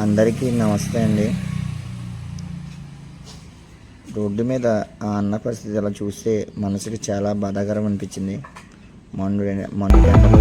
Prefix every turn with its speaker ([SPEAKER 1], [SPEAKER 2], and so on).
[SPEAKER 1] అందరికీ నమస్తే అండి. రోడ్డు మీద ఆ అన్న పరిస్థితి అలా చూస్తే మనసుకి చాలా బాధాకరం అనిపించింది. మొన్న మొన్న ఎండలో